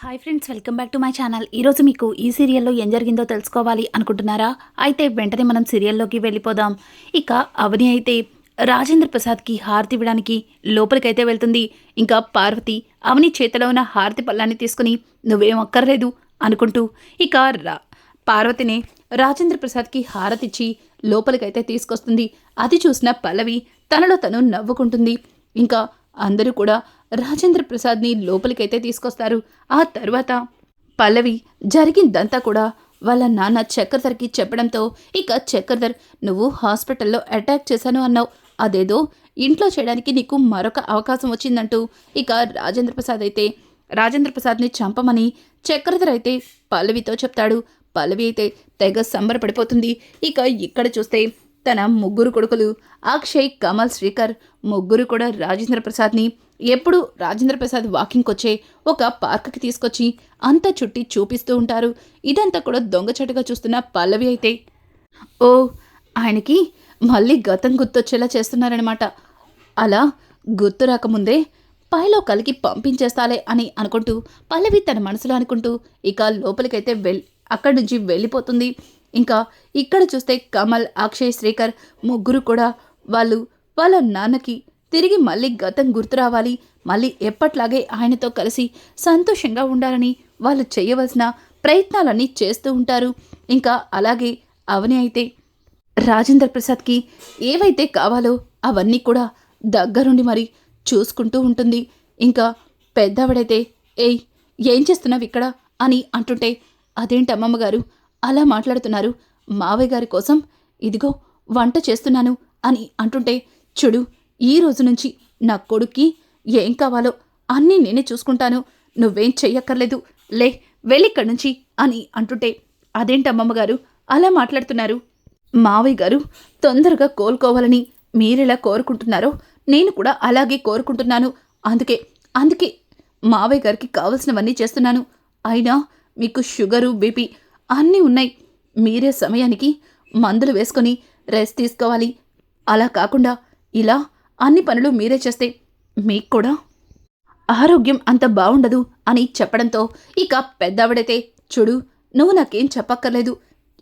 Hi friends welcome back to my channel ఈరోజు మీకు ఈ సీరియల్లో ఏం జరిగిందో తెలుసుకోవాలి అనుకుంటున్నారా? అయితే వెంటనే మనం సీరియల్లోకి వెళ్ళిపోదాం. ఇక అవని అయితే రాజేంద్ర ప్రసాద్కి హారతి ఇవ్వడానికి లోపలికైతే వెళ్తుంది. ఇంకా పార్వతి అవని చేతిలో ఉన్న హారతి పళ్ళాన్ని తీసుకుని నువ్వేం అక్కర్లేదు అనుకుంటూ ఇక రా పార్వతిని రాజేంద్ర ప్రసాద్కి హారతిచ్చి లోపలికైతే తీసుకొస్తుంది. అది చూసిన పల్లవి తనలో తను నవ్వుకుంటుంది. ఇంకా అందరూ కూడా రాజేంద్ర ప్రసాద్ని లోపలికైతే తీసుకొస్తారు. ఆ తర్వాత పల్లవి జరిగిందంతా కూడా వాళ్ళ నాన్న చక్రధర్కి చెప్పడంతో ఇక చక్రధర్ నువ్వు హాస్పిటల్లో అటాక్ చేశాను అన్నావు. అదేదో ఇంట్లో చేయడానికి నీకు మరొక అవకాశం వచ్చిందంటూ ఇక రాజేంద్ర ప్రసాద్ అయితే రాజేంద్ర ప్రసాద్ని చంపమని చక్రధర్ అయితే పల్లవితో చెప్తాడు. పల్లవి అయితే తెగ సంబరపడిపోతుంది. ఇక ఇక్కడ చూస్తే తన ముగ్గురు కొడుకులు అక్షయ్ కమల్ శ్రీకర్ ముగ్గురు కూడా రాజేంద్ర ప్రసాద్ని ఎప్పుడు రాజేంద్ర ప్రసాద్ వాకింగ్కి వచ్చే ఒక పార్క్కి తీసుకొచ్చి అంతా చుట్టి చూపిస్తూ ఉంటారు. ఇదంతా కూడా దొంగచటుగా చూస్తున్న పల్లవి అయితే. ఓ ఆయనకి మళ్ళీ గతం గుర్తొచ్చేలా చేస్తున్నారనమాట అలా గుర్తు రాకముందే పైలో కలికి పంపించేస్తాలే అని అనుకుంటూ పల్లవి తన మనసులో అనుకుంటూ ఇక లోపలికైతే వెళ్ అక్కడి నుంచి వెళ్ళిపోతుంది. ఇంకా ఇక్కడ చూస్తే కమల్ అక్షయ్ శ్రీకర్ ముగ్గురు కూడా వాళ్ళు వాళ్ళ నాన్నకి తిరిగి మళ్ళీ గతం గుర్తు రావాలి. మళ్ళీ ఎప్పట్లాగే ఆయనతో కలిసి సంతోషంగా ఉండాలని వాళ్ళు చేయవలసిన ప్రయత్నాలన్నీ చేస్తూ ఉంటారు. ఇంకా అలాగే అవని అయితే రాజేంద్ర ప్రసాద్కి ఏవైతే కావాలో అవన్నీ కూడా దగ్గరుండి మరి చూసుకుంటూ ఉంటుంది. ఇంకా పెద్దవిడైతే ఏయ్ ఏం చేస్తున్నావు ఇక్కడ? అని అంటుంటే అదేంటి అమ్మమ్మ గారు? అలా మాట్లాడుతున్నారు. మావయ్య గారి కోసం ఇదిగో వంట చేస్తున్నాను అని అంటుంటే చూడు ఈ రోజు నుంచి నా కొడుక్కి ఏం కావాలో అన్నీ నేనే చూసుకుంటాను. నువ్వేం చెయ్యక్కర్లేదు. లే వెళ్ళిక్కడి నుంచి అని అంటుంటే అదేంటి అలా మాట్లాడుతున్నారు. మావయ్య గారు తొందరగా కోలుకోవాలని మీరెలా కోరుకుంటున్నారో నేను కూడా అలాగే కోరుకుంటున్నాను. అందుకే అందుకే మావయ్య గారికి కావలసినవన్నీ చేస్తున్నాను. అయినా మీకు షుగరు బీపీ అన్నీ ఉన్నాయి. మీరే సమయానికి మందులు వేసుకొని రెస్ట్ తీసుకోవాలి. అలా కాకుండా ఇలా అన్ని పనులు మీరే చేస్తే మీకు కూడా ఆరోగ్యం అంత బాగుండదు అని చెప్పడంతో ఇక పెద్దవిడైతే చూడు నువ్వు నాకేం చెప్పక్కర్లేదు.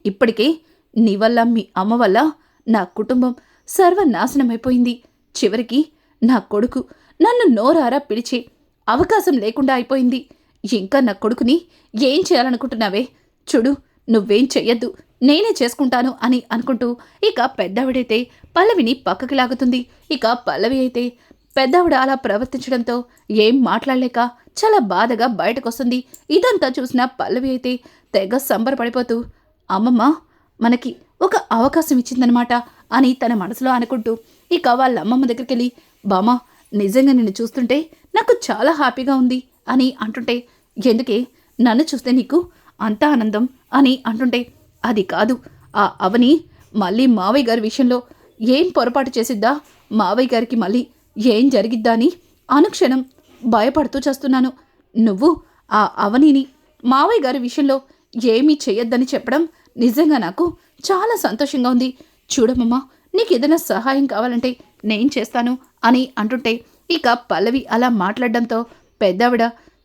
ఇప్పటికే నీ వల్ల మీ అమ్మ వల్ల నా కుటుంబం సర్వనాశనమైపోయింది. చివరికి నా కొడుకు నన్ను నోరారా పిలిచే అవకాశం లేకుండా అయిపోయింది. ఇంకా నా కొడుకుని ఏం చేయాలనుకుంటున్నావే? చూడు నువ్వేం చెయ్యొద్దు నేనే చేసుకుంటాను అని అనుకుంటూ ఇక పెద్దవిడైతే పల్లవిని పక్కకి లాగుతుంది. ఇక పల్లవి అయితే పెద్దవిడ అలా ప్రవర్తించడంతో ఏం మాట్లాడలేక చాలా బాధగా బయటకొస్తుంది. ఇదంతా చూసిన పల్లవి అయితే తెగ సంబరపడిపోతూ అమ్మమ్మ మనకి ఒక అవకాశం ఇచ్చిందనమాట అని తన మనసులో అనుకుంటూ ఇక వాళ్ళ అమ్మమ్మ దగ్గరికి వెళ్ళి బామ్మ నిజంగా నిన్ను చూస్తుంటే నాకు చాలా హ్యాపీగా ఉంది అని అంటుంటే ఎందుకే? నన్ను చూస్తే నీకు అంత ఆనందం అని అంటుంటే అది కాదు. ఆ అవని మళ్ళీ మావయ్య గారి విషయంలో ఏం పొరపాటు చేసిద్దా? మావయ్య గారికి మళ్ళీ ఏం జరిగిద్దా అని అనుక్షణం భయపడుతూ చేస్తున్నాను. నువ్వు ఆ అవనిని మావయ్య గారి విషయంలో ఏమీ చేయొద్దని చెప్పడం నిజంగా నాకు చాలా సంతోషంగా ఉంది. చూడమ్మ నీకు ఏదైనా సహాయం కావాలంటే నేను చేస్తాను అని అంటుంటే ఇక పల్లవి అలా మాట్లాడడంతో పెద్దావిడ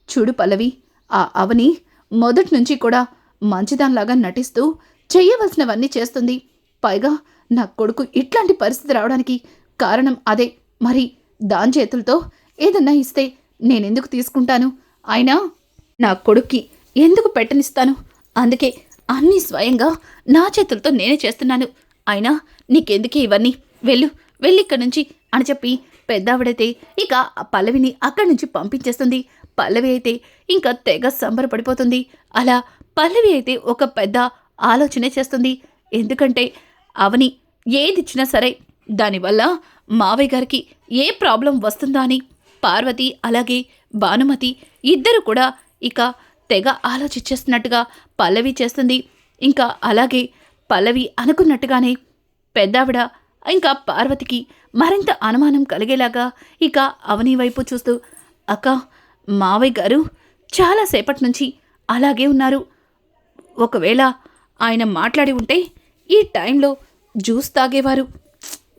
చూడు పల్లవి ఆ అవని మొదటి నుంచి కూడా మంచిదానిలాగా నటిస్తూ చేయవలసినవన్నీ చేస్తుంది. పైగా నా కొడుకు ఇట్లాంటి పరిస్థితి రావడానికి కారణం అదే. మరి దాని చేతులతో ఏదన్నా ఇస్తే నేనెందుకు తీసుకుంటాను? అయినా నా కొడుక్కి ఎందుకు పెట్టనిస్తాను? అందుకే అన్నీ స్వయంగా నా చేతులతో నేనే చేస్తున్నాను. అయినా నీకెందుకే ఇవన్నీ? వెళ్ళు వెళ్ళి ఇక్కడి నుంచి అని చెప్పి పెద్దావిడైతే ఇక ఆ పల్లవిని అక్కడి నుంచి పంపించేస్తుంది. పల్లవి అయితే ఇంకా తెగ సంబరపడిపోతుంది. అలా పల్లవి అయితే ఒక పెద్ద ఆలోచనే చేస్తుంది. ఎందుకంటే అవని ఏదిచ్చినా సరే దానివల్ల మావయ్య గారికి ఏ ప్రాబ్లం వస్తుందా అని పార్వతి అలాగే భానుమతి ఇద్దరు కూడా ఇక తెగ ఆలోచించేస్తున్నట్టుగా పల్లవి చేస్తుంది. ఇంకా అలాగే పల్లవి అనుకున్నట్టుగానే పెద్దావిడ ఇంకా పార్వతికి మరింత అనుమానం కలిగేలాగా ఇక అవని వైపు చూస్తూ అక్క మావయ్య గారు చాలాసేపటి నుంచి అలాగే ఉన్నారు. ఒకవేళ ఆయన మాట్లాడి ఉంటే ఈ టైంలో జ్యూస్ తాగేవారు.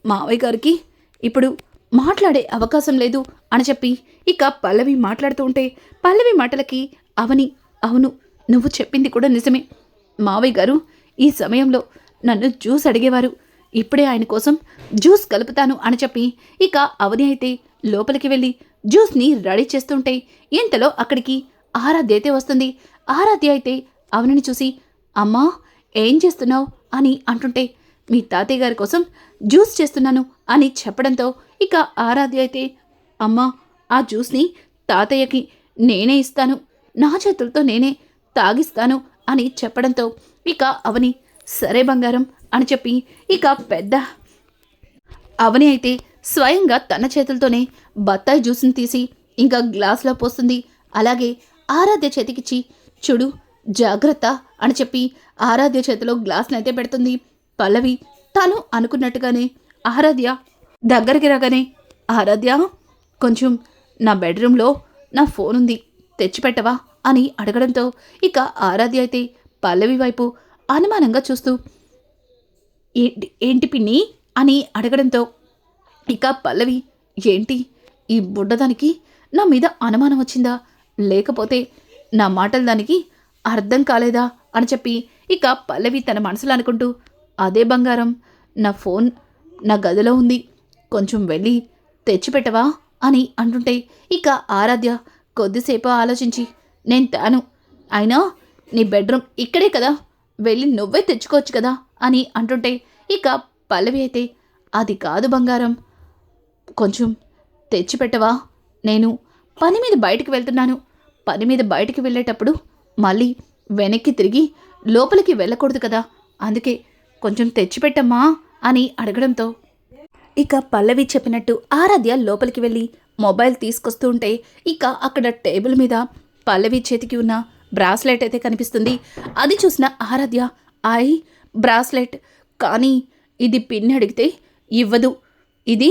మావయ్య గారికి ఇప్పుడు మాట్లాడే అవకాశం లేదు అని చెప్పి ఇక పల్లవి మాట్లాడుతూ ఉంటే పల్లవి మాటలకి అవని అవును నువ్వు చెప్పింది కూడా నిజమే. మావయ్య గారు ఈ సమయంలో నన్ను జ్యూస్ అడిగేవారు. ఇప్పుడే ఆయన కోసం జ్యూస్ కలుపుతాను అని చెప్పి ఇక అవని అయితే లోపలికి వెళ్ళి జ్యూస్ని రెడీ చేస్తుంటే ఇంతలో అక్కడికి ఆరాధ్య అయితే వస్తుంది. ఆరాధ్య అయితే అవనిని చూసి అమ్మా ఏం చేస్తున్నావు? అని అంటుంటే మీ తాతయ్య గారి కోసం జ్యూస్ చేస్తున్నాను అని చెప్పడంతో ఇక ఆరాధ్య అయితే అమ్మా ఆ జ్యూస్ని తాతయ్యకి నేనే ఇస్తాను. నా చేతులతో నేనే తాగిస్తాను అని చెప్పడంతో ఇక అవని సరే బంగారం అని చెప్పి ఇక పెద్ద అవని అయితే స్వయంగా తన చేతులతోనే బత్తాయి జ్యూస్ని తీసి ఇంకా గ్లాస్లో పోస్తుంది. అలాగే ఆరాధ్య చేతికిచ్చి చూడు జాగ్రత్త అని చెప్పి ఆరాధ్య చేతిలో గ్లాస్ని అయితే పెడుతుంది. పల్లవి తను అనుకున్నట్టుగానే ఆరాధ్య దగ్గరికి రాగానే ఆరాధ్య కొంచెం నా బెడ్రూమ్లో నా ఫోన్ ఉంది తెచ్చిపెట్టవా అని అడగడంతో ఇక ఆరాధ్య అయితే పల్లవి వైపు అనుమానంగా చూస్తూ ఏంటి ఏంటి పిన్ని అని అడగడంతో ఇక పల్లవి ఏంటి? ఈ బుడ్డదానికి నా మీద అనుమానం వచ్చిందా? లేకపోతే నా మాటలు దానికి అర్థం కాలేదా? అని చెప్పి ఇక పల్లవి తన మనసులో అనుకుంటూ అదే బంగారం నా ఫోన్ నా గదిలో ఉంది. కొంచెం వెళ్ళి తెచ్చిపెట్టవా? అని అంటుంటే ఇక ఆరాధ్య కొద్దిసేపు ఆలోచించి నేను తాను. అయినా నీ బెడ్రూమ్ ఇక్కడే కదా. వెళ్ళి నువ్వే తెచ్చుకోవచ్చు కదా? అని అంటుంటే ఇక పల్లవి అయితే అది కాదు బంగారం. కొంచెం తెచ్చిపెట్టవా నేను పని మీద బయటికి వెళ్తున్నాను. పని మీద బయటికి వెళ్ళేటప్పుడు మళ్ళీ వెనక్కి తిరిగి లోపలికి వెళ్ళకూడదు కదా. అందుకే కొంచెం తెచ్చిపెట్టమ్మా అని అడగడంతో. ఇక పల్లవి చెప్పినట్టు ఆరాధ్య లోపలికి వెళ్ళి మొబైల్ తీసుకొస్తూ ఉంటే ఇక అక్కడ టేబుల్ మీద పల్లవి చేతికి ఉన్న బ్రాస్లెట్ అయితే కనిపిస్తుంది. అది చూసిన ఆరాధ్య ఐ బ్రాస్లెట్ కానీ ఇది పిన్ అడిగితే ఇవ్వదు. ఇది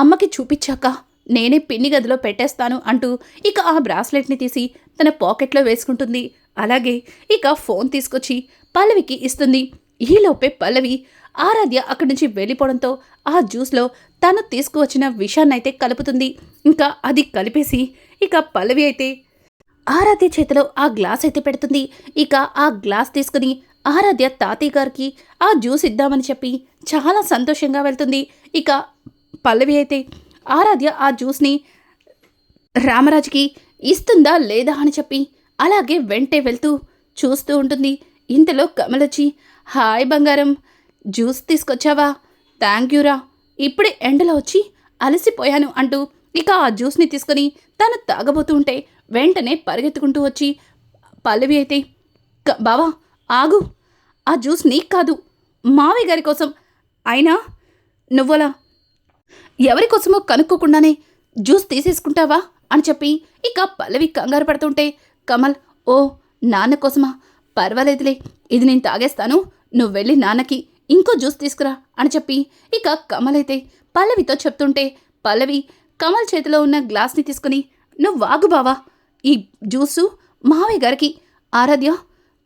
అమ్మకి చూపించాక నేనే పిన్ని గదిలో పెట్టేస్తాను అంటూ ఇక ఆ బ్రాస్లెట్ని తీసి తన పాకెట్లో వేసుకుంటుంది. అలాగే ఇక ఫోన్ తీసుకొచ్చి పల్లవికి ఇస్తుంది. ఈలోపే పల్లవి ఆరాధ్య అక్కడి నుంచి వెళ్ళిపోవడంతో ఆ జ్యూస్లో తను తీసుకువచ్చిన విషాన్నైతే కలుపుతుంది. ఇంకా అది కలిపేసి ఇక పల్లవి అయితే ఆరాధ్య చేతిలో ఆ గ్లాస్ అయితే పెడుతుంది. ఇక ఆ గ్లాస్ తీసుకుని ఆరాధ్య తాతయ్య గారికి ఆ జ్యూస్ ఇద్దామని చెప్పి చాలా సంతోషంగా వెళ్తుంది. ఇక పల్లవి అయితే ఆరాధ్య ఆ జ్యూస్ని రామరాజుకి ఇస్తుందా లేదా అని చెప్పి అలాగే వెంటే వెళ్తూ చూస్తూ ఉంటుంది. ఇంతలో కమలొచ్చి హాయ్ బంగారం జ్యూస్ తీసుకొచ్చావా? థ్యాంక్ యూరా ఇప్పుడే ఎండలో వచ్చి అలసిపోయాను అంటూ ఇక ఆ జ్యూస్ని తీసుకొని తను తాగబోతూ ఉంటే వెంటనే పరిగెత్తుకుంటూ వచ్చి పల్లవి అయితే "క- బావా ఆగు. ఆ జ్యూస్ నీకు కాదు. మావయ్య గారి కోసం. అయినా నువ్వలా ఎవరి కోసమో కనుక్కోకుండానే జ్యూస్ తీసేసుకుంటావా? అని చెప్పి ఇక పల్లవి కంగారు పడుతుంటే కమల్ ఓ నాన్న కోసమా? పర్వాలేదులే ఇది నేను తాగేస్తాను. నువ్వు వెళ్ళి నాన్నకి ఇంకో జ్యూస్ తీసుకురా అని చెప్పి ఇక కమల్ అయితే పల్లవితో చెప్తుంటే పల్లవి కమల్ చేతిలో ఉన్న గ్లాస్ని తీసుకుని నువ్వు వాగు బావా. ఈ జ్యూసు మావయ్య గారికి ఆరాధ్య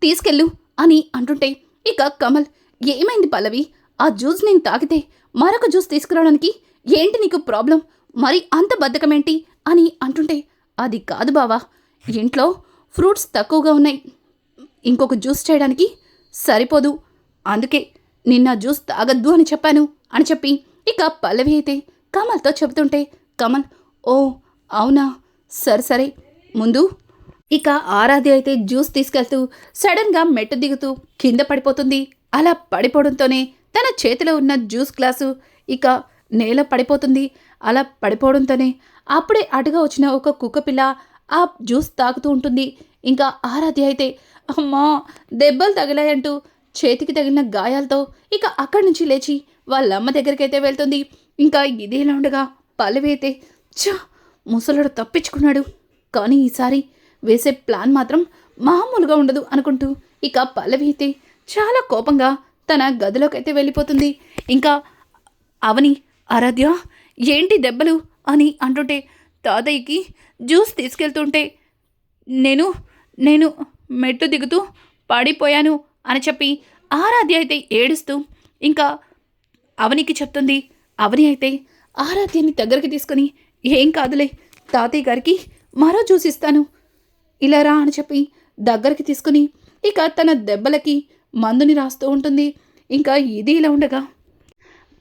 తీసుకెళ్ళు అని అంటుంటే ఇక కమల్ ఏమైంది పల్లవి? ఆ జ్యూస్ నేను తాగితే మరొక జ్యూస్ తీసుకురావడానికి ఏంటి నీకు ప్రాబ్లం? మరి అంత బద్ధకమేంటి? అని అంటుంటే అది కాదు బావా. ఇంట్లో ఫ్రూట్స్ తక్కువగా ఉన్నాయి. ఇంకొక జ్యూస్ చేయడానికి సరిపోదు. అందుకే నిన్న జ్యూస్ తాగద్దు అని చెప్పాను అని చెప్పి ఇక పల్లవి అయితే కమల్తో చెబుతుంటే కమల్ ఓ అవునా? సరే సరే. ముందు ఇక ఆరాధి అయితే జ్యూస్ తీసుకెళ్తూ సడన్గా మెట్టు దిగుతూ కింద పడిపోతుంది. అలా పడిపోవడంతోనే తన చేతిలో ఉన్న జ్యూస్ గ్లాసు ఇక నేల పడిపోతుంది. అలా పడిపోవడంతోనే అప్పుడే అటుగా వచ్చిన ఒక కుక్కపిల్ల ఆ జ్యూస్ తాగుతూ ఉంటుంది. ఇంకా ఆరాధ్య అయితే అమ్మా దెబ్బలు తగిలాయంటూ చేతికి తగిలిన గాయాలతో ఇక అక్కడి నుంచి లేచి వాళ్ళ అమ్మ దగ్గరికి వెళ్తుంది. ఇంకా ఇదేలా ఉండగా పల్లవి అయితే ఛ ముసలుడు తప్పించుకున్నాడు. కానీ ఈసారి వేసే ప్లాన్ మాత్రం మామూలుగా ఉండదు అనుకుంటూ ఇక పల్లవి అయితే చాలా కోపంగా తన గదిలోకి అయితే వెళ్ళిపోతుంది. ఇంకా అవని ఆరాధ్య ఏంటి దెబ్బలు? అని అంటుంటే తాతయ్యకి జ్యూస్ తీసుకెళ్తుంటే నేను నేను మెట్టు దిగుతూ పాడిపోయాను అని చెప్పి ఆరాధ్య అయితే ఏడుస్తూ ఇంకా అవనికి చెప్తుంది. అవని అయితే ఆరాధ్యని దగ్గరికి తీసుకుని ఏం కాదులే తాతయ్య గారికి మరో జ్యూస్ ఇస్తాను. ఇలా రా అని చెప్పి దగ్గరికి తీసుకుని ఇక తన దెబ్బలకి మందుని రాస్తూ ఉంటుంది. ఇంకా ఇది ఇలా ఉండగా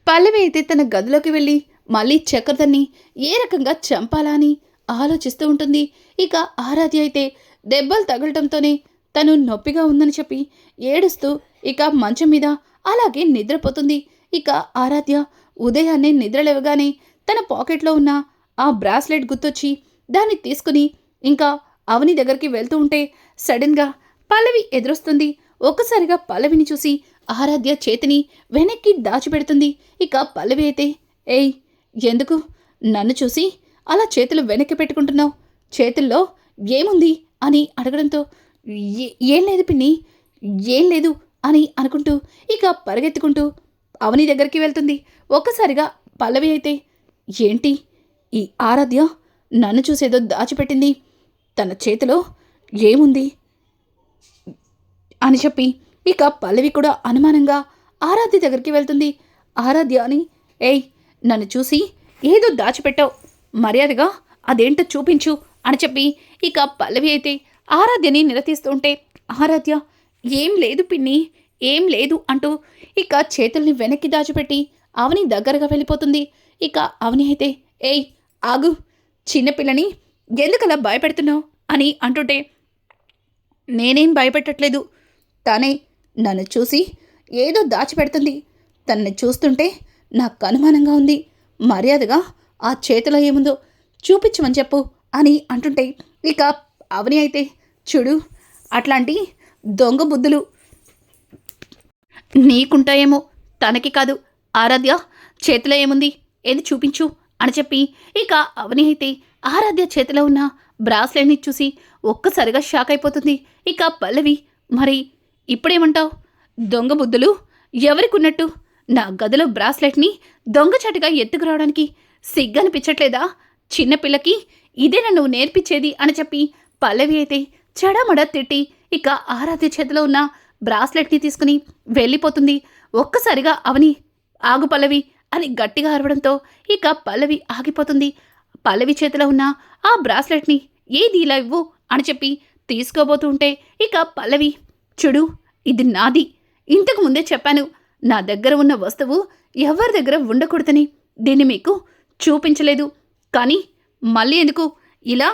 పల్లవి అయితే తన గదిలోకి వెళ్ళి మళ్ళీ చక్రధర్ని ఏ రకంగా చంపాలా అని ఆలోచిస్తూ ఉంటుంది. ఇక ఆరాధ్య అయితే దెబ్బలు తగలటంతోనే తను నొప్పిగా ఉందని చెప్పి ఏడుస్తూ ఇక మంచం మీద అలాగే నిద్రపోతుంది. ఇక ఆరాధ్య ఉదయాన్నే నిద్రలేవగానే తన పాకెట్లో ఉన్న ఆ బ్రాస్లెట్ గుర్తొచ్చి దాన్ని తీసుకుని ఇంకా అవని దగ్గరికి వెళ్తూ ఉంటే సడన్గా పల్లవి ఎదురొస్తుంది. ఒక్కసారిగా పల్లవిని చూసి ఆరాధ్య చేతిని వెనక్కి దాచిపెడుతుంది. ఇక పల్లవి అయితే ఏయ్ ఎందుకు? నన్ను చూసి అలా చేతులు వెనక్కి పెట్టుకుంటున్నావు? చేతుల్లో ఏముంది? అని అడగడంతో "ఏ- ఏం లేదు పిన్ని ఏం లేదు అని అనుకుంటూ ఇక పరిగెత్తుకుంటూ అవని దగ్గరికి వెళ్తుంది. ఒక్కసారిగా పల్లవి అయితే ఏంటి? ఈ ఆరాధ్య నన్ను చూసేదో దాచిపెట్టింది. తన చేతిలో ఏముంది? అని చెప్పి ఇక పల్లవి కూడా అనుమానంగా ఆరాధ్య దగ్గరికి వెళ్తుంది. ఆరాధ్య అని ఏయ్ నన్ను చూసి ఏదో దాచిపెట్టావు. మర్యాదగా అదేంటో చూపించు అని చెప్పి ఇక పల్లవి అయితే ఆరాధ్యని నిలదీస్తుంటే ఆరాధ్య ఏం లేదు పిన్ని ఏం లేదు అంటూ ఇక చేతుల్ని వెనక్కి దాచిపెట్టి అవని దగ్గరగా వెళ్ళిపోతుంది. ఇక అవని అయితే ఏయ్ ఆగు చిన్నపిల్లని ఎందుకలా భయపెడుతున్నావు? అని అంటుంటే నేనేం భయపెట్టట్లేదు. తనే నన్ను చూసి ఏదో దాచిపెడుతుంది. తనని చూస్తుంటే నాకు అనుమానంగా ఉంది. మర్యాదగా ఆ చేతిలో ఏముందో చూపించమని చెప్పు అని అంటుంటే ఇక అవని అయితే చూడు అట్లాంటి దొంగ బుద్ధులు నీకుంటాయేమో తనకి కాదు. ఆరాధ్య చేతిలో ఏముంది? ఏది చూపించు అని చెప్పి ఇక అవని అయితే ఆరాధ్య చేతిలో ఉన్న బ్రాస్లెట్ని చూసి ఒక్కసారిగా షాక్ అయిపోతుంది. ఇక పల్లవి మరి ఇప్పుడేమంటావు? దొంగ బుద్ధులు ఎవరికున్నట్టు? నా గదిలో బ్రాస్లెట్ని దొంగచాటుగా ఎత్తుకురావడానికి సిగ్గనిపించట్లేదా? చిన్నపిల్లకి ఇదే నువ్వు నేర్పించేది అని చెప్పి పల్లవి అయితే చెడమడ తిట్టి ఇక ఆరాధ్య చేతిలో ఉన్న బ్రాస్లెట్ని తీసుకుని వెళ్ళిపోతుంది. ఒక్కసారిగా అవని ఆగు పల్లవి అని గట్టిగా అరవడంతో ఇక పల్లవి ఆగిపోతుంది. పల్లవి చేతిలో ఉన్న ఆ బ్రాస్లెట్ని ఏది ఇలా ఇవ్వు అని చెప్పి తీసుకోబోతుంటే ఇక పల్లవి చూడు ఇది నాది. ఇంతకు ముందే చెప్పాను నా దగ్గర ఉన్న వస్తువు ఎవరి దగ్గర ఉండకూడదని. దీన్ని మీకు చూపించలేదు. కానీ మళ్ళీ ఎందుకు? ఇలా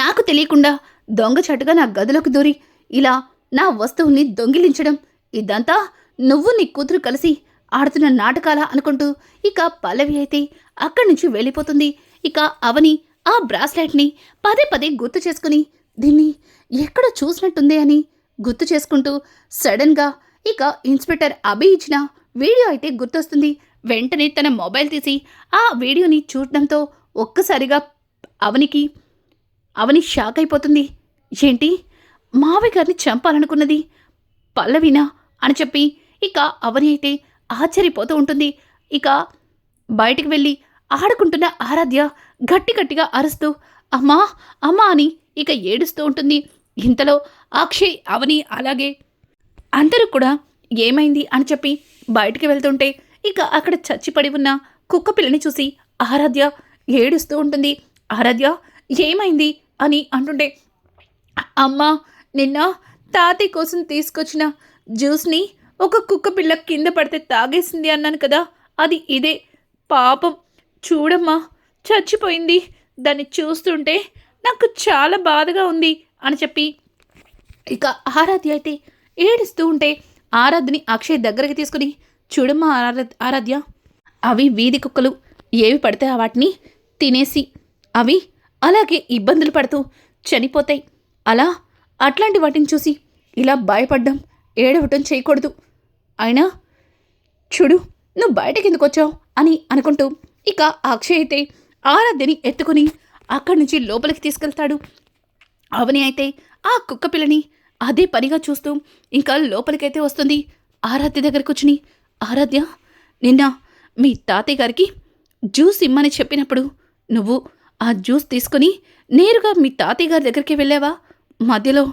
నాకు తెలియకుండా దొంగచాటుగా నా గదిలోకి దూరి ఇలా నా వస్తువుని దొంగిలించడం ఇదంతా నువ్వు నీ కూతురు కలిసి ఆడుతున్న నాటకాల అనుకుంటూ ఇక పల్లవి అయితే అక్కడి నుంచి వెళ్ళిపోతుంది. ఇక అవని ఆ బ్రాస్లెట్ని పదే పదే గుర్తు చేసుకుని దీన్ని ఎక్కడ చూసినట్టుంది అని గుర్తు చేసుకుంటూ సడన్గా ఇక ఇన్స్పెక్టర్ అభి ఇచ్చిన వీడియో అయితే గుర్తొస్తుంది. వెంటనే తన మొబైల్ తీసి ఆ వీడియోని చూడడంతో ఒక్కసారిగా అవనికి అవని షాక్ అయిపోతుంది. ఏంటి? మావయ్య గారిని చంపాలనుకున్నది పల్లవినా అని చెప్పి ఇక అవని అయితే ఆశ్చర్యపోతూ ఉంటుంది. ఇక బయటికి వెళ్ళి ఆడుకుంటున్న ఆరాధ్య గట్టి గట్టిగా అరుస్తూ అమ్మా అమ్మా అని ఇక ఏడుస్తూ ఉంటుంది. ఇంతలో అక్షయ్ అవని అలాగే. అందరూ కూడా ఏమైంది అని చెప్పి బయటికి వెళ్తుంటే ఇక అక్కడ చచ్చిపడి ఉన్న కుక్క పిల్లని చూసి ఆరాధ్య ఏడుస్తూ ఉంటుంది. ఆరాధ్య ఏమైంది అని అంటుంటే అమ్మ నిన్న తాతయ్య కోసం తీసుకొచ్చిన జ్యూస్ని ఒక కుక్క పిల్ల కింద పడితే తాగేసింది అన్నాను కదా అది ఇదే. పాపం చూడమ్మా చచ్చిపోయింది. దాన్ని చూస్తుంటే నాకు చాలా బాధగా ఉంది అని చెప్పి ఇక ఆరాధ్య అయితే ఏడుస్తూ ఉంటే ఆరాధ్యని అక్షయ్ దగ్గరికి తీసుకుని చూడమ్మా ఆరాధ్య అవి వీధి కుక్కలు. ఏవి పడితే వాటిని తినేసి అవి అలాగే ఇబ్బందులు పడుతూ చనిపోతాయి. అలా అట్లాంటి వాటిని చూసి ఇలా భయపడ్డం ఏడవటం చేయకూడదు. అయినా చూడు నువ్వు బయటకి ఎందుకు వచ్చావు అని అనుకుంటూ ఇక అక్షయ్ అయితే ఆరాధ్యని ఎత్తుకుని అక్కడి నుంచి లోపలికి తీసుకెళ్తాడు. అవని అయితే ఆ కుక్క పిల్లని అదే పనిగా చూస్తూ ఇంకా లోపలికైతే వస్తుంది. ఆరాధ్య దగ్గర కూర్చుని ఆరాధ్య నిన్న మీ తాతయ్య గారికి జ్యూస్ ఇమ్మని చెప్పినప్పుడు నువ్వు ఆ జ్యూస్ తీసుకుని నేరుగా మీ తాతయ్య గారి దగ్గరికి వెళ్ళావా? మధ్యలో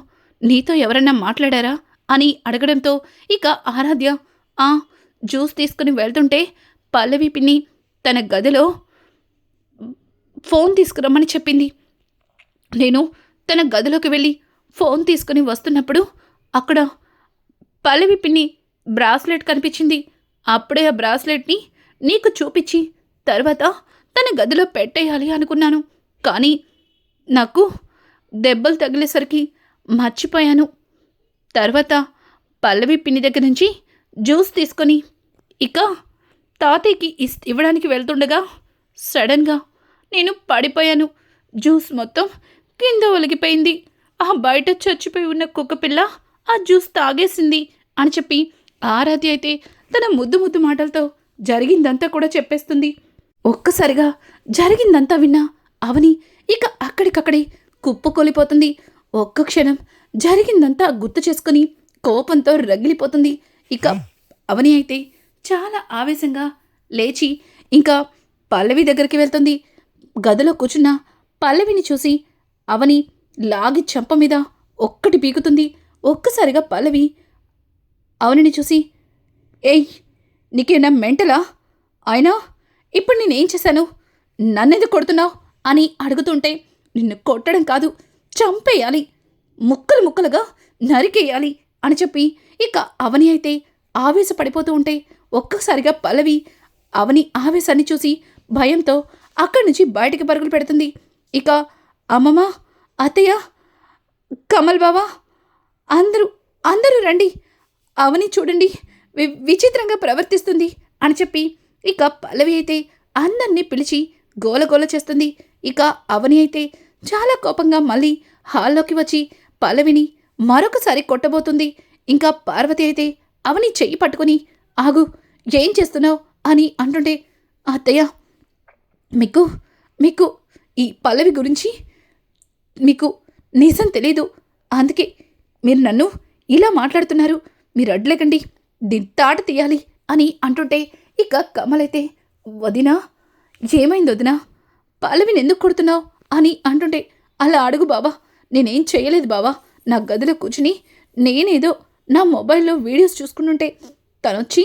నీతో ఎవరన్నా మాట్లాడారా? అని అడగడంతో ఇక ఆరాధ్య ఆ జ్యూస్ తీసుకుని వెళ్తుంటే పల్లవి పిన్ని తన గదిలో ఫోన్ తీసుకురమ్మని చెప్పింది. నేను తన గదిలోకి వెళ్ళి ఫోన్ తీసుకుని వస్తున్నప్పుడు అక్కడ పల్లవి పిన్ని బ్రాస్లెట్ కనిపించింది. అప్పుడే ఆ బ్రాస్లెట్ని నీకు చూపించి తర్వాత తన గదిలో పెట్టేయాలి అనుకున్నాను. కానీ నాకు దెబ్బలు తగిలేసరికి మర్చిపోయాను. తర్వాత పల్లవి పిన్ని దగ్గర నుంచి జ్యూస్ తీసుకొని ఇక తాతయ్యకి ఇస్ ఇవ్వడానికి వెళ్తుండగా సడన్గా నేను పడిపోయాను. జ్యూస్ మొత్తం కింద ఒలిగిపోయింది. ఆ బయట చచ్చిపోయి ఉన్న కుక్క పిల్ల ఆ జ్యూస్ తాగేసింది అని చెప్పి ఆరాధ్య అయితే తన ముద్దు ముద్దు మాటలతో జరిగిందంతా కూడా చెప్పేస్తుంది. ఒక్కసారిగా జరిగిందంతా విన్నా అవని ఇక అక్కడికక్కడే కుప్పకొలిపోతుంది ఒక్క క్షణం జరిగిందంతా గుర్తు చేసుకుని కోపంతో రగిలిపోతుంది. ఇక అవని అయితే చాలా ఆవేశంగా లేచి ఇంకా పల్లవి దగ్గరికి వెళ్తుంది. గదిలో కూర్చున్న పల్లవిని చూసి అవని లాగి చెంప మీద ఒక్కటి పీకుతుంది. ఒక్కసారిగా పల్లవి అవనిని చూసి ఏయ్ నీకేనా మెంటలా? అయినా ఇప్పుడు నేనేం చేశాను? నన్నెందుకు కొడుతున్నావు? అని అడుగుతుంటే నిన్ను కొట్టడం కాదు చంపేయాలి. ముక్కలు ముక్కలుగా నరికేయాలి అని చెప్పి ఇక అవని అయితే ఆవేశపడిపోతూ ఉంటే ఒక్కసారిగా పల్లవి అవని ఆవేశాన్ని చూసి భయంతో అక్కడి నుంచి బయటికి పరుగులు పెడుతుంది. ఇక అమ్మమ్మ అత్తయ్య కమల్ బావా అందరూ అందరూ రండి. అవని చూడండి వి- విచిత్రంగా ప్రవర్తిస్తుంది అని చెప్పి ఇక పల్లవి అయితే అందరినీ పిలిచి గోలగోల చేస్తుంది. ఇక అవని అయితే చాలా కోపంగా మళ్ళీ హాల్లోకి వచ్చి పల్లవిని మరొకసారి కొట్టబోతుంది. ఇంకా పార్వతి అయితే అవని చెయ్యి పట్టుకుని ఆగు ఏం చేస్తున్నావు? అని అంటుంటే అత్తయ్య మీకు మీకు ఈ పల్లవి గురించి మీకు నిజం తెలీదు. అందుకే మీరు నన్ను ఇలా మాట్లాడుతున్నారు. మీరు అడ్లేకండి. దీని తాట తీయాలి అని అంటుంటే ఇక కమలైతే వదినా ఏమైంది వదినా? పల్లవిని ఎందుకు కొడుతున్నావు? అని అంటుంటే అలా అడుగు బాబా నేనేం చేయలేదు బావా. నా గదిలో కూర్చుని నేనేదో నా మొబైల్లో వీడియోస్ చూసుకుంటుంటే తనొచ్చి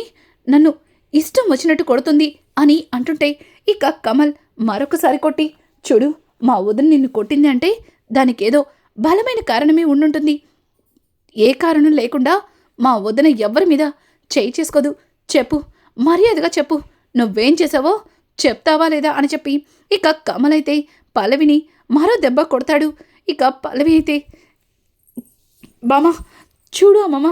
నన్ను ఇష్టం వచ్చినట్టు కొడుతుంది అని అంటుంటే ఇక కమల్ మరొకసారి కొట్టి చూడు మా వదిన నిన్ను కొట్టింది అంటే దానికేదో బలమైన కారణమే ఉండుంటుంది. ఏ కారణం లేకుండా మా వదిన ఎవ్వరి మీద చేయి చేసుకోదు. చెప్పు మర్యాదగా చెప్పు. నువ్వేం చేసావో చెప్తావా లేదా అని చెప్పి ఇక కమలైతే పల్లవిని మరో దెబ్బ కొడతాడు. ఇక పల్లవి అయితే బామ్మ చూడు అమ్మమ్మ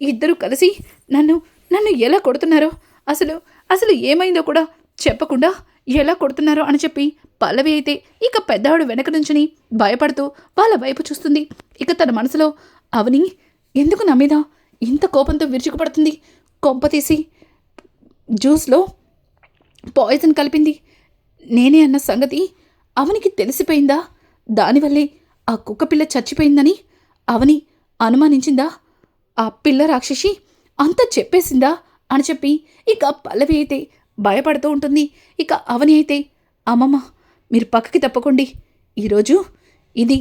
ఇద్దరు కలిసి నన్ను నన్ను ఎలా కొడుతున్నారో అసలు అసలు ఏమైందో కూడా చెప్పకుండా ఎలా కొడుతున్నారో అని చెప్పి పల్లవి అయితే ఇక పెద్దవాడు వెనక నుంచుని భయపడుతూ వాళ్ళ వైపు చూస్తుంది. ఇక తన మనసులో అవని ఎందుకు నా మీద ఇంత కోపంతో విరుచుకుపడుతుంది? కొంప తీసి జ్యూస్లో పాయిజన్ కలిపింది. నేనే అన్న సంగతి అవనికి తెలిసిపోయిందా? దానివల్లే ఆ కుక్కపిల్ల చచ్చిపోయిందని అవని అనుమానించిందా? ఆ పిల్ల రాక్షసి అంత చెప్పేసిందా? అని చెప్పి ఇక పల్లవి అయితే భయపడుతూ ఉంటుంది. ఇక అవని అయితే అమ్మమ్మ మీరు పక్కకి తప్పకండి. ఈరోజు ఇది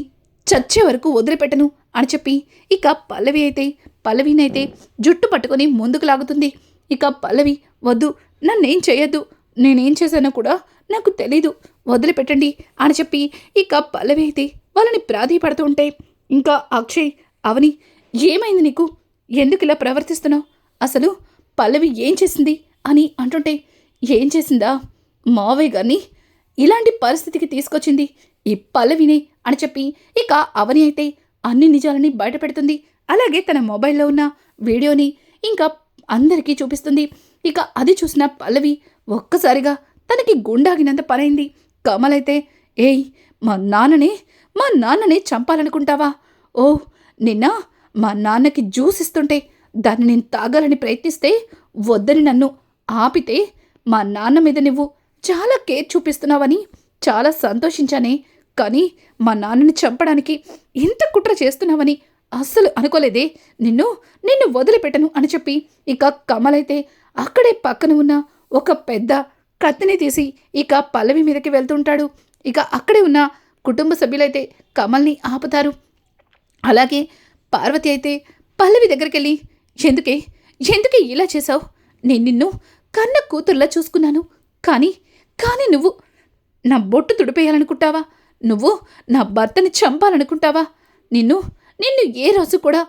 చచ్చే వరకు వదిలిపెట్టను అని చెప్పి ఇక పల్లవి అయితే పల్లవినైతే జుట్టు పట్టుకొని ముందుకు లాగుతుంది. ఇక పల్లవి వద్దు నన్నేం చేయొద్దు. నేనేం చేశానో కూడా నాకు తెలీదు. వదిలిపెట్టండి అని చెప్పి ఇక పల్లవి అయితే వాళ్ళని ప్రాధేయపడుతూ ఉంటే ఇంకా అక్షయ్ అవని ఏమైంది నీకు? ఎందుకు ఇలా ప్రవర్తిస్తున్నావు? అసలు పల్లవి ఏం చేసింది? అని అంటుంటే ఏం చేసిందా? మావయ్య గారిని ఇలాంటి పరిస్థితికి తీసుకొచ్చింది. ఈ పల్లవినే అని చెప్పి ఇక అవని అయితే అన్ని నిజాలని బయటపెడుతుంది అలాగే తన మొబైల్లో ఉన్న వీడియోని ఇంకా అందరికీ చూపిస్తుంది. ఇక అది చూసిన పల్లవి ఒక్కసారిగా తనకి గుండాగినంత పనైంది. కమల్ అయితే ఏయ్ మా నాన్ననే మా నాన్ననే చంపాలనుకుంటావా? ఓ నిన్న మా నాన్నకి జ్యూస్ ఇస్తుంటే దాన్ని నేను తాగాలని ప్రయత్నిస్తే వద్దని నన్ను ఆపితే మా నాన్న మీద నువ్వు చాలా కేర్ చూపిస్తున్నావని చాలా సంతోషించానే. కానీ మా నాన్నని చంపడానికి ఇంత కుట్ర చేస్తున్నావని అస్సలు అనుకోలేదే. నిన్ను నిన్ను వదిలిపెట్టను అని చెప్పి ఇక కమలైతే అక్కడే పక్కన ఉన్న ఒక పెద్ద కత్తిని తీసి ఇక పల్లవి మీదకి వెళ్తుంటాడు. ఇక అక్కడే ఉన్న కుటుంబ సభ్యులైతే కమల్ని ఆపుతారు. అలాగే పార్వతి అయితే పల్లవి దగ్గరికి వెళ్ళి ఎందుకే? ఎందుకే ఇలా చేశావు? నేను నిన్ను కన్న కూతుర్లా చూసుకున్నాను. కానీ కానీ నువ్వు నా బొట్టు తుడిపేయాలనుకుంటావా? నువ్వు నా భర్తని చంపాలనుకుంటావా? నిన్ను నిన్ను ఏ రోజు కూడా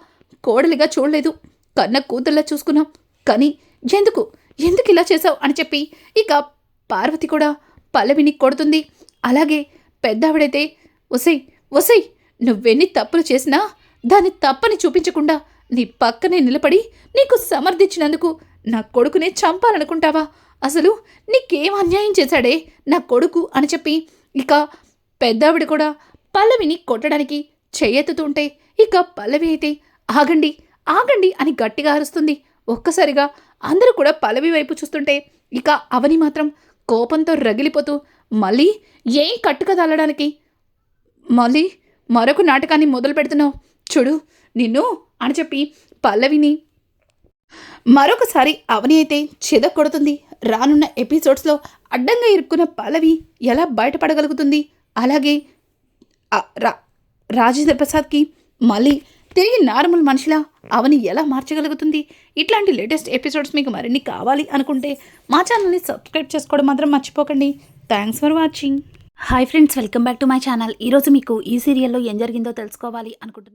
కోడలిగా చూడలేదు. కన్న కూతుర్లా చూసుకున్నాం. కానీ ఎందుకు ఎందుకు ఇలా చేశావు అని చెప్పి ఇక పార్వతి కూడా పల్లవిని కొడుతుంది. అలాగే పెద్దావిడైతే ఒసై ఒసై నువ్వెన్ని తప్పులు చేసినా దాన్ని తప్పని చూపించకుండా నీ పక్కనే నిలబడి నీకు సమర్థించినందుకు నా కొడుకునే చంపాలనుకుంటావా? అసలు నీకేం అన్యాయం చేశాడే నా కొడుకు అని చెప్పి ఇక పెద్దావిడ కూడా పల్లవిని కొట్టడానికి చెయ్యెత్తుతుంటే ఇక పల్లవి అయితే ఆగండి ఆగండి అని గట్టిగా అరుస్తుంది. ఒక్కసారిగా అందరూ కూడా పల్లవి వైపు చూస్తుంటే ఇక అవని మాత్రం కోపంతో రగిలిపోతూ మళ్ళీ ఏం కట్టుకదలడానికి మళ్ళీ మరొక నాటకాన్ని మొదలు పెడుతున్నావు చూడు నిన్ను అని చెప్పి పల్లవిని మరొకసారి అవని అయితే చెదకొడుతుంది రానున్న ఎపిసోడ్స్లో అడ్డంగా ఇరుక్కున్న పల్లవి ఎలా బయటపడగలుగుతుంది? అలాగే రా- రాజేంద్ర ప్రసాద్కి మళ్ళీ తిరిగి నార్మల్ మనిషిలా అవని ఎలా మార్చగలుగుతుంది? ఇట్లాంటి లేటెస్ట్ ఎపిసోడ్స్ మీకు మరిన్ని కావాలి అనుకుంటే మా ఛానల్ని సబ్స్క్రైబ్ చేసుకోవడం మాత్రం మర్చిపోకండి. Thanks for watching. Hi friends welcome back to my channel. ఈరోజు మీకు ఈ సీరియల్లో ఏం జరిగిందో తెలుసుకోవాలి అనుకుంటున్నాను